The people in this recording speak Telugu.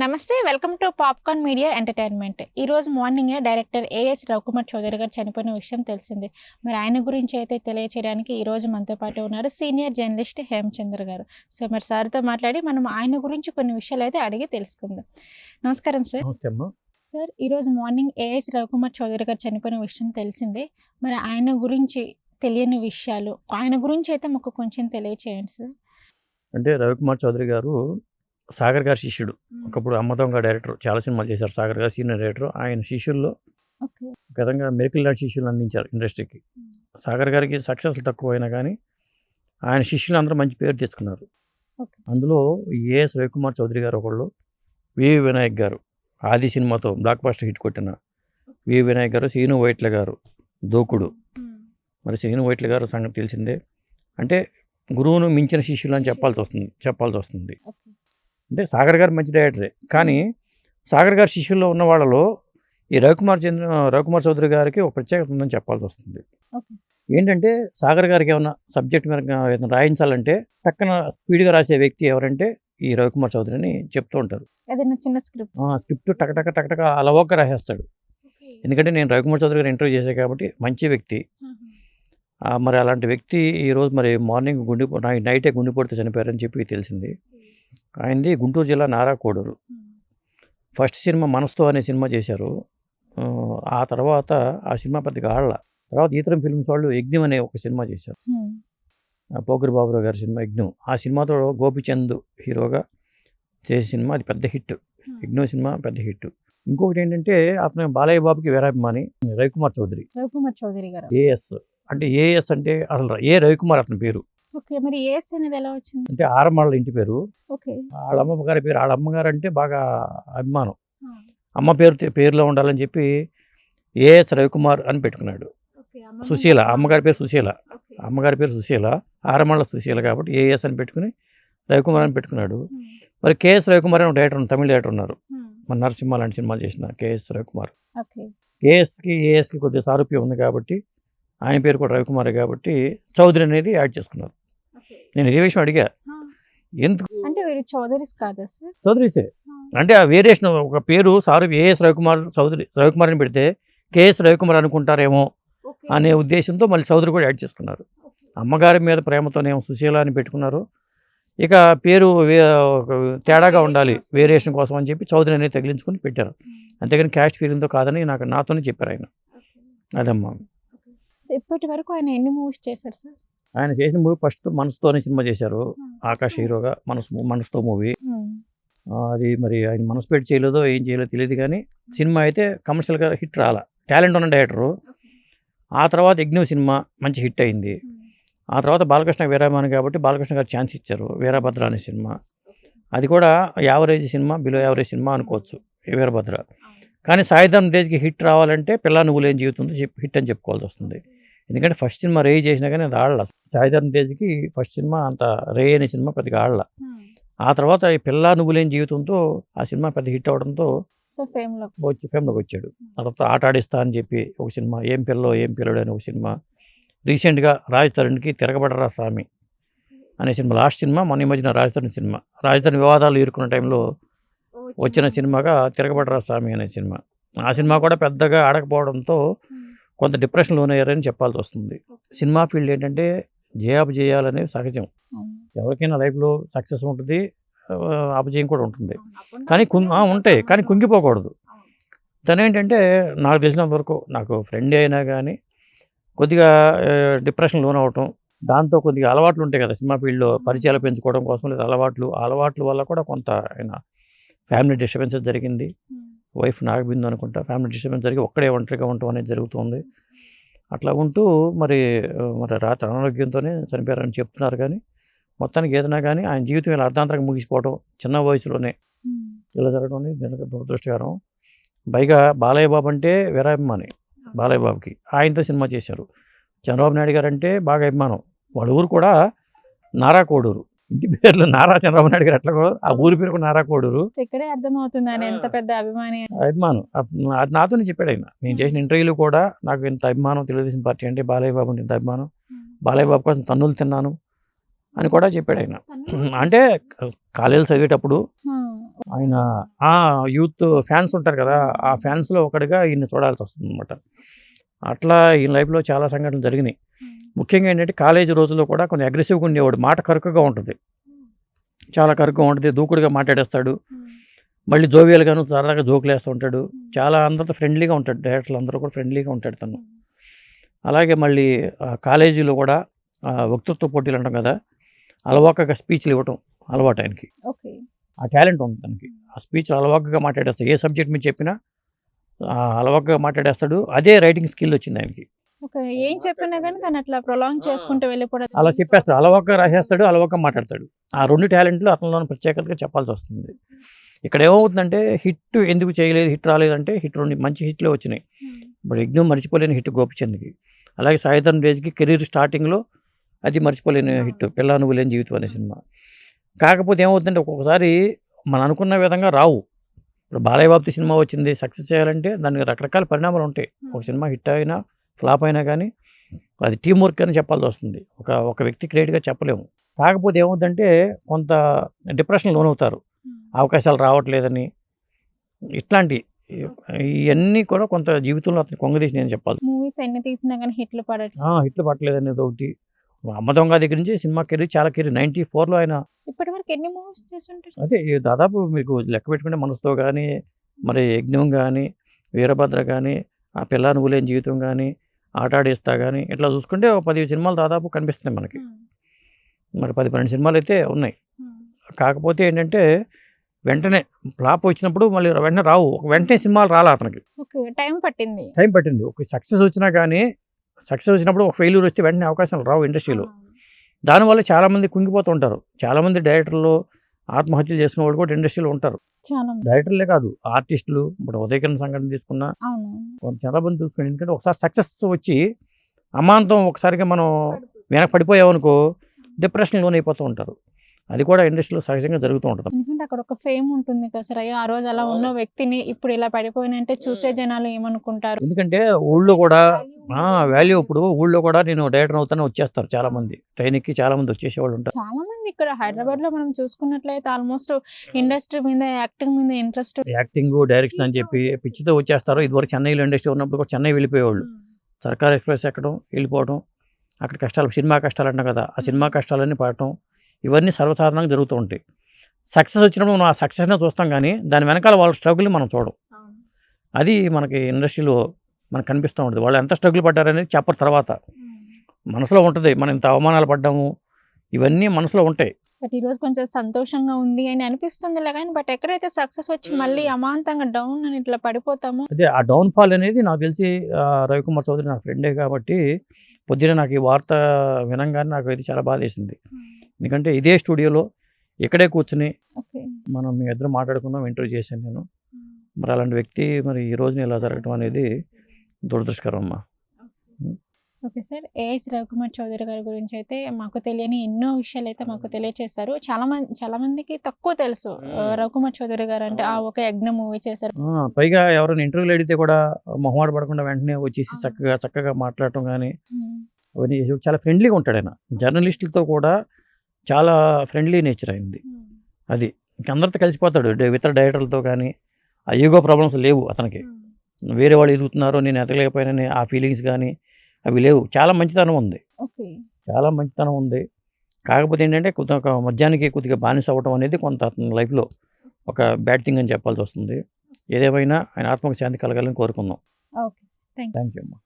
నమస్తే welcome to popcorn media entertainment. ఈ రోజు మార్నింగే డైరెక్టర్ ఏఎస్ రవికుమార్ చౌదరి గారు చనిపోయిన విషయం తెలిసింది. మరి ఆయన గురించి అయితే తెలియచేయడానికి ఈ రోజు మనతో పాటు ఉన్నారు సీనియర్ జర్నలిస్ట్ హేమచంద్ర గారు. సో మరి సార్తో మాట్లాడి మనం ఆయన గురించి కొన్ని విషయాలు అయితే అడిగి తెలుసుకుందాం. నమస్కారం సార్. సార్ ఈ రోజు మార్నింగ్ ఏఎస్ రవికుమార్ చౌదరి గారు చనిపోయిన విషయం తెలిసిందే. మరి ఆయన గురించి తెలియని విషయాలు ఆయన గురించి అయితే మాకు కొంచెం తెలియచేయండి సార్. అంటే రవికుమార్ చౌదరి గారు సాగర్ గారి శిష్యుడు. ఒకప్పుడు అమ్మదొంగ డైరెక్టర్ చాలా సినిమాలు చేశారు సాగర్ గారు సీనియర్ డైరెక్టర్. ఆయన శిష్యుల్లో గతంగా మెరికల్ లాంటి శిష్యులు అందించారు ఇండస్ట్రీకి. సాగర్ గారికి సక్సెస్ తక్కువ అయినా కానీ ఆయన శిష్యులు అందరూ మంచి పేరు తెచ్చుకున్నారు. అందులో ఏఎస్ రవికుమార్ చౌదరి గారు ఒకళ్ళు వి. వినాయక్ గారు ఆది సినిమాతో బ్లాక్ బాస్టర్ హిట్ కొట్టిన వి. వినాయక్ గారు సీను వైట్ల గారు దూకుడు. మరి సీను వైట్ల గారు సంగతి తెలిసిందే. అంటే గురువును మించిన శిష్యులు అని చెప్పాల్సి వస్తుంది చెప్పాల్సి వస్తుంది. అంటే సాగర్ గారు మంచి డైరెక్టరే. కానీ సాగర్ గారి శిష్యుల్లో ఉన్న వాళ్ళలో ఈ రవికుమార్ చంద్ర రవికుమార్ చౌదరి గారికి ఒక ప్రత్యేకత ఉందని చెప్పాల్సి వస్తుంది. ఏంటంటే సాగర్ గారికి ఏమన్నా సబ్జెక్ట్ మీద ఏదైనా రాయించాలంటే టక్కన స్పీడ్గా రాసే వ్యక్తి ఎవరంటే ఈ రవికుమార్ చౌదరి అని చెప్తూ ఉంటారు. చిన్న స్క్రిప్ట్. టకటక టకటక అలవోక రాసేస్తాడు. ఎందుకంటే నేను రవికుమార్ చౌదరి గారు ఇంటర్వ్యూ చేశాను కాబట్టి మంచి వ్యక్తి. మరి అలాంటి వ్యక్తి ఈరోజు మరి మార్నింగ్ గుండె నైటే గుండెపోటుతో చనిపోయారని చెప్పి తెలిసింది. ఆయనది గుంటూరు జిల్లా నారాకోడూరు. ఫస్ట్ సినిమా మనస్తో అనే సినిమా చేశారు. ఆ, తర్వాత ఆ సినిమా పెద్దగా ఆడల. తర్వాత ఈతరం ఫిల్మ్స్ వాళ్ళు యజ్ఞం అనే ఒక సినిమా చేశారు. పోకిరి బాబురావు గారి సినిమా యజ్ఞం. ఆ సినిమాతో గోపిచంద్ హీరోగా చేసే సినిమా అది పెద్ద హిట్. యజ్ఞం సినిమా పెద్ద హిట్. ఇంకొకటి ఏంటంటే అతను బాలయ్య బాబుకి వీరాభిమాని రవికుమార్ చౌదరి. రవికుమార్ చౌదరి గారు. ఏఎస్. అంటే ఏఎస్ అంటే అసలు ఏ రవికుమార్ అతని పేరు? ఓకే. మరి ఏఎస్ అనేది ఎలా వచ్చింది? అంటే ఆరమాళ్ళ ఇంటి పేరు. ఓకే. వాళ్ళ అమ్మమ్మ గారి పేరు వాళ్ళ అమ్మగారు అంటే బాగా అభిమానం. అమ్మ పేరు పేరులో ఉండాలని చెప్పి ఏఎస్ రవికుమార్ అని పెట్టుకున్నాడు. సుశీల అమ్మగారి పేరు సుశీల. అమ్మగారి పేరు సుశీల. ఆరమాళ్ళ సుశీల కాబట్టి ఏఎస్ అని పెట్టుకుని రవికుమార్ అని పెట్టుకున్నాడు. మరి కేఎస్ రవికుమార్ అని డైరెక్టర్ ఉన్నారు, తమిళ డైరెక్టర్ ఉన్నారు. మన నరసింహ లాంటి సినిమాలు చేసిన కేఎస్ రవికుమార్. కేఎస్కి ఏఎస్కి కొద్దిగా సారూప్యం ఉంది కాబట్టి ఆయన పేరు కూడా రవికుమార్ కాబట్టి చౌదరి అనేది యాడ్ చేసుకున్నారు. నేను ఇదే విషయం అడిగా ఎందుకు? అంటే వీరు చౌదరీస్ కాదా సార్? చౌదరిసే. అంటే ఆ వేరియేషన్ ఒక పేరు సారు ఏఎస్ రవికుమార్ చౌదరి రవికుమార్ అని పెడితే కేఎస్ రవికుమార్ అనుకుంటారేమో అనే ఉద్దేశంతో మళ్ళీ చౌదరి కూడా యాడ్ చేసుకున్నారు. అమ్మగారి మీద ప్రేమతోనేమో సుశీల అని పెట్టుకున్నారు. ఇక పేరు తేడాగా ఉండాలి వేరియేషన్ కోసం అని చెప్పి చౌదరి అనేది తగిలించుకొని పెట్టారు. అంతేగాని క్యాస్ట్ ఫీలింగ్తో కాదని నాకు నాతోనే చెప్పారు ఆయన. అదమ్మా. ఇప్పటి వరకు ఆయన ఎన్ని మూవీస్ చేశారు సార్? ఆయన చేసిన మూవీ ఫస్ట్ మనసుతో అనే సినిమా చేశారు. ఆకాష్ హీరోగా మనసు మనసుతో మూవీ. అది మరి ఆయన మనసు పెట్టి చేయలేదో ఏం చేయలేదో తెలియదు కానీ సినిమా అయితే కమర్షియల్గా హిట్ రాలా. టాలెంట్ ఉన్న డైరెక్టరు. ఆ తర్వాత యజ్ఞం సినిమా మంచి హిట్ అయింది. ఆ తర్వాత బాలకృష్ణ వీరామాని కాబట్టి బాలకృష్ణ గారు ఛాన్స్ ఇచ్చారు వీరభద్ర అనే సినిమా. అది కూడా average cinema below average cinema అనుకోవచ్చు వీరభద్ర. కానీ సాయిధరం తేజ్కి హిట్ రావాలంటే పిల్ల నువ్వు లేని జీవితంతో చెప్పి హిట్ అని చెప్పుకోవాల్సి వస్తుంది. ఎందుకంటే ఫస్ట్ సినిమా రే చేసినా కానీ అది ఆడల. సాయిధరం తేజ్కి ఫస్ట్ సినిమా అంత రే అనే సినిమా పెద్దగా ఆడల. ఆ తర్వాత ఈ పిల్ల నువ్వు లేని జీవితంతో ఆ సినిమా పెద్ద హిట్ అవడంతో వచ్చి ఫేమ్లోకి వచ్చాడు. ఆ తర్వాత ఆట ఆడిస్తా అని చెప్పి ఒక సినిమా ఏం పిల్లో ఏం పిల్లడు అనే ఒక సినిమా. రీసెంట్గా రాజ్ తరుణ్కి తిరగబడరా స్వామి అనే సినిమా లాస్ట్ సినిమా మొన్న ఈ మధ్యన రాజ్ తరుణ్ సినిమా. రాజ్ తరుణ్ వివాదాలు ఇరుకున్న టైంలో వచ్చిన సినిమాగా తిరగబడరా స్వామి అనే సినిమా. ఆ సినిమా కూడా పెద్దగా ఆడకపోవడంతో కొంత డిప్రెషన్ లోనయ్యారని చెప్పాల్సి వస్తుంది. సినిమా ఫీల్డ్ ఏంటంటే జయాబు చేయాలనేది సహజం. ఎవరికైనా లైఫ్లో సక్సెస్ ఉంటుంది అపజయం కూడా ఉంటుంది. కానీ ఉంటాయి కానీ కుంగిపోకూడదు. తను ఏంటంటే నాకు తెలిసినంత వరకు నాకు ఫ్రెండ్ అయినా కానీ కొద్దిగా డిప్రెషన్ లోన్ అవటం దాంతో కొద్దిగా అలవాట్లు ఉంటాయి కదా సినిమా ఫీల్డ్లో పరిచయాలు పెంచుకోవడం కోసం లేదా అలవాట్లు అలవాట్ల వల్ల కూడా కొంత ఆయన ఫ్యామిలీ డిస్టర్బెన్సెస్ జరిగింది. వైఫ్ నాగబిందు అనుకుంటా ఫ్యామిలీ డిస్టర్బెన్స్ జరిగి ఒక్కడే ఒంటరిగా ఉండటం అనేది జరుగుతుంది. అట్లా ఉంటూ మరి మరి రాత్రి అనారోగ్యంతోనే చనిపోయారని చెప్తున్నారు కానీ మొత్తానికి ఏదైనా కానీ ఆయన జీవితం ఇలా అర్ధాంతరంగా ముగిసిపోవడం చిన్న వయసులోనే ఇలా జరగడం అనేది దురదృష్టకరం. పైగా బాలయ్య బాబు అంటే వీరాభిమాని బాలయ్య బాబుకి. ఆయనతో సినిమా చేశారు. చంద్రబాబు నాయుడు గారు అంటే బాగా అభిమానం. వాళ్ళ ఊరు కూడా నారా కోడూరు ఇంటి పేర్లు నారా చంద్రబాబు నాయుడు గారు ఎట్లా కూడా ఆ ఊరి పేరు నారా కోడూరు. ఇక్కడే అర్థమవుతుంది ఆయన ఎంత పెద్ద అభిమాని. అభిమానం. అది నాతోనే చెప్పాడు ఆయన. నేను చేసిన ఇంటర్వ్యూలు కూడా నాకు ఇంత అభిమానం తెలుగుదేశం పార్టీ అంటే బాలయ్య బాబు అంటే ఇంత అభిమానం. బాలయ్య బాబు కోసం తన్నులు తిన్నాను అని కూడా చెప్పాడు ఆయన. అంటే కాలేజీలు చదివేటప్పుడు ఆయన ఆ యూత్ ఫ్యాన్స్ ఉంటారు కదా ఆ ఫ్యాన్స్లో ఒకటిగా ఈయన చూడాల్సి వస్తుంది అనమాట అట్లా ఈ లైఫ్లో చాలా సంఘటనలు జరిగినాయి. ముఖ్యంగా ఏంటంటే కాలేజీ రోజుల్లో కూడా కొంచెం అగ్రెసివ్గా ఉండేవాడు. మాట కరుకుగా ఉంటుంది. చాలా కరుకుగా ఉంటుంది. దూకుడుగా మాట్లాడేస్తాడు. మళ్ళీ జోవియల్గాను సరదాగా జోకులు వేస్తూ ఉంటాడు. చాలా అందరితో ఫ్రెండ్లీగా ఉంటాడు. డైరెక్టర్లు అందరూ కూడా ఫ్రెండ్లీగా ఉంటాడు తను. అలాగే మళ్ళీ కాలేజీలో కూడా వక్తృత్వ పోటీలు అంటాం కదా అలవాకగా స్పీచ్లు ఇవ్వటం అలవాటు ఆయనకి. ఓకే. ఆ టాలెంట్ ఉంది తనకి. ఆ స్పీచ్ అలవాకగా మాట్లాడేస్తాడు. ఏ సబ్జెక్ట్ మీద చెప్పినా అలవాకగా మాట్లాడేస్తాడు. అదే రైటింగ్ స్కిల్ వచ్చింది ఆయనకి. ఏం చెప్పినా కానీ తను అట్లా ప్రొలాంగ్ చేసుకుంటూ వెళ్ళిపోవడం అలా చెప్పేస్తాడు. అలవాక రాసేస్తాడు అలవాక మాట్లాడతాడు. ఆ రెండు టాలెంట్లు అతనిలో ప్రత్యేకతగా చెప్పాల్సి వస్తుంది. ఇక్కడ ఏమవుతుందంటే హిట్ ఎందుకు చేయలేదు హిట్ రాలేదంటే హిట్ రెండు మంచి హిట్లే వచ్చినాయి. ఇప్పుడు యజ్ఞం మర్చిపోలేని హిట్ గోపిచంద్కి. అలాగే సాయిధరం డేజ్కి కెరీర్ స్టార్టింగ్లో అది మర్చిపోలేని హిట్ పిల్ల నువ్వు లేని జీవితం అనే సినిమా. కాకపోతే ఏమవుతుందంటే ఒక్కొక్కసారి మనం అనుకున్న విధంగా రావు. ఇప్పుడు బాలయ్య బాబు సినిమా వచ్చింది సక్సెస్ చేయాలంటే దానికి రకరకాల పరిణామాలు ఉంటాయి. ఒక సినిమా హిట్ అయినా ఫ్లాప్ అయినా కానీ అది టీం వర్క్ అని చెప్పాల్సి వస్తుంది. ఒక ఒక వ్యక్తి క్రియేట్గా చెప్పలేము. కాకపోతే ఏమవుతుందంటే కొంత డిప్రెషన్ లోనవుతారు. అవకాశాలు రావట్లేదని ఇట్లాంటి ఇవన్నీ కూడా కొంత జీవితంలో అతను కొంగదీసి నేను చెప్పాలి. మూవీస్ ఎన్ని తీసినా కానీ హిట్లు పడట్లేదు హిట్లు పట్టలేదు అనేది ఒకటి. అమ్మ దొంగ దగ్గర నుంచి సినిమా కెరీర్ చాలా కెరీర్. నైంటీ ఫోర్లో ఆయన ఇప్పటి వరకు ఎన్ని మూవీస్ చేస్తుంటారు? అదే దాదాపు మీకు లెక్క పెట్టుకుంటే మనసుతో కానీ మరి యజ్ఞం కానీ వీరభద్ర కానీ ఆ పిల్ల నువ్వు లేని జీవితం కానీ ఆటాడిస్తా కానీ ఇట్లా చూసుకుంటే ఒక పది సినిమాలు దాదాపు కనిపిస్తున్నాయి మనకి. మరి పది పన్నెండు సినిమాలు అయితే ఉన్నాయి కాకపోతే ఏంటంటే వెంటనే ఫ్లాప్ వచ్చినప్పుడు మళ్ళీ వెంటనే రావు. ఒక వెంటనే సినిమాలు రాలే అతనికి. టైం పట్టింది. టైం పట్టింది. ఒక సక్సెస్ వచ్చినా కానీ సక్సెస్ వచ్చినప్పుడు ఒక ఫెయిల్యూర్ వస్తే వెంటనే అవకాశాలు రావు ఇండస్ట్రీలో. దానివల్ల చాలామంది కుంగిపోతూ ఉంటారు. చాలామంది డైరెక్టర్లు ఆత్మహత్యలు చేసుకున్న వాళ్ళు కూడా ఇండస్ట్రీలో ఉంటారు. డైరెక్టర్లే కాదు ఆర్టిస్టులు ఇప్పుడు ఉదయకరణ సంఘటన తీసుకున్నా చాలా మంది చూసుకోండి ఎందుకంటే ఒకసారి సక్సెస్ వచ్చి అమాంతం ఒకసారిగా మనం వెనక పడిపోయామనుకో డిప్రెషన్ లోన్ అయిపోతూ ఉంటారు. అది కూడా ఇండస్ట్రీలో సహజంగా జరుగుతూ ఉంటుంది. ఎందుకంటే అక్కడ ఒక ఫేమ్ ఉంటుంది కదా సార్. అయ్యో ఆ రోజు అలా ఉన్న వ్యక్తిని ఇప్పుడు ఇలా పడిపోయినంటే చూసే జనాలు ఏమనుకుంటారు? ఎందుకంటే ఊళ్ళో కూడా వాల్యూ ఇప్పుడు ఊళ్ళో కూడా నేను డైరెక్టర్ అవుతానే వచ్చేస్తారు చాలా మంది ట్రైన్కి చాలా మంది వచ్చేసేవాళ్ళు ఉంటారు. చాలా మంది ఇక్కడ హైదరాబాద్లో మనం చూసుకున్నట్లయితే ఆల్మోస్ట్ ఇండస్ట్రీ మీద యాక్టింగ్ మీద ఇంట్రెస్ట్ యాక్టింగ్ డైరెక్షన్ అని చెప్పి పిచ్చితో వచ్చేస్తారు. ఇదివరకు చెన్నైలో ఇండస్ట్రీ ఉన్నప్పుడు కూడా చెన్నై వెళ్ళిపోయేవాళ్ళు. సర్కార్ ఎక్స్ప్రెస్ ఎక్కడం వెళ్ళిపోవడం. అక్కడ కష్టాలు సినిమా కష్టాలు అంటాం కదా. ఆ సినిమా కష్టాలన్నీ పడటం. ఇవన్నీ సర్వసాధారణంగా జరుగుతూ ఉంటాయి. సక్సెస్ వచ్చినప్పుడు మనం ఆ సక్సెస్నే చూస్తాం కానీ దాని వెనకాల వాళ్ళ స్ట్రగుల్ మనం చూడం. అది మనకి ఇండస్ట్రీలో మనకు కనిపిస్తూ ఉంటుంది. వాళ్ళు ఎంత స్ట్రగుల్ పడ్డారనేది చెప్పరు తర్వాత. మనసులో ఉంటుంది. మనం ఇంత అవమానాలు పడ్డాము. ఇవన్నీ మనసులో ఉంటాయి. బట్ ఈ రోజు కొంచెం సంతోషంగా ఉంది అని అనిపిస్తుంది కానీ బట్ ఎక్కడైతే సక్సెస్ వచ్చి మళ్ళీ అమాంతంగా డౌన్ అని ఇట్లా పడిపోతామో అదే ఆ డౌన్ఫాల్ అనేది నాకు తెలిసి రవికుమార్ చౌదరి నా ఫ్రెండే కాబట్టి పొద్దున నాకు ఈ వార్త వినంగానే నాకు ఇది చాలా బాధ వేసింది ఎందుకంటే ఇదే స్టూడియోలో ఇక్కడే కూర్చుని మనం మీ ఇద్దరు మాట్లాడుకుందాం ఇంటర్వ్యూ చేశాను నేను. మరి అలాంటి వ్యక్తి మరి ఈ రోజున ఇలా జరగటం అనేది దురదృష్టకరం అమ్మా. Okay sir AS Ravikumar Chowdary గారి గురించి అయితే మాకు తెలియని ఎన్నో విషయాలు అయితే మాకు తెలియచేశారు. చాలా మంది చాలా మందికి తక్కువ తెలుసు. రవికుమార్ చౌదరి గారు అంటే ఆ ఒక యజ్ఞ మూవీ చేశారు. పైగా ఎవరైనా ఇంటర్వ్యూలు అడిగితే కూడా మొహమాట పడకుండా వెంటనే వచ్చేసి చక్కగా చక్కగా మాట్లాడటం కానీ అవన్నీ చేసి చాలా ఫ్రెండ్లీగా ఉంటాడు ఆయన. జర్నలిస్టులతో కూడా చాలా ఫ్రెండ్లీ నేచర్ అయింది. అది. ఇంక అందరితో కలిసిపోతాడు ఇతర డైరెక్టర్లతో కానీ ఆ ఈగో ప్రాబ్లమ్స్ లేవు అతనికి. వేరే వాళ్ళు ఎదుగుతున్నారో నేను ఎదగలేకపోయినని ఆ ఫీలింగ్స్ కానీ అవి లేవు. చాలా మంచితనం ఉంది. చాలా మంచితనం ఉంది. కాకపోతే ఏంటంటే కొద్దిగా ఒక మద్యానికి కొద్దిగా బానిస అవ్వటం అనేది కొంత అతని లైఫ్లో ఒక బ్యాడ్ థింగ్ అని చెప్పాల్సి వస్తుంది. ఏదేమైనా ఆయన ఆత్మకు శాంతి కలగాలని కోరుకుందాం. థ్యాంక్ యూ అమ్మా.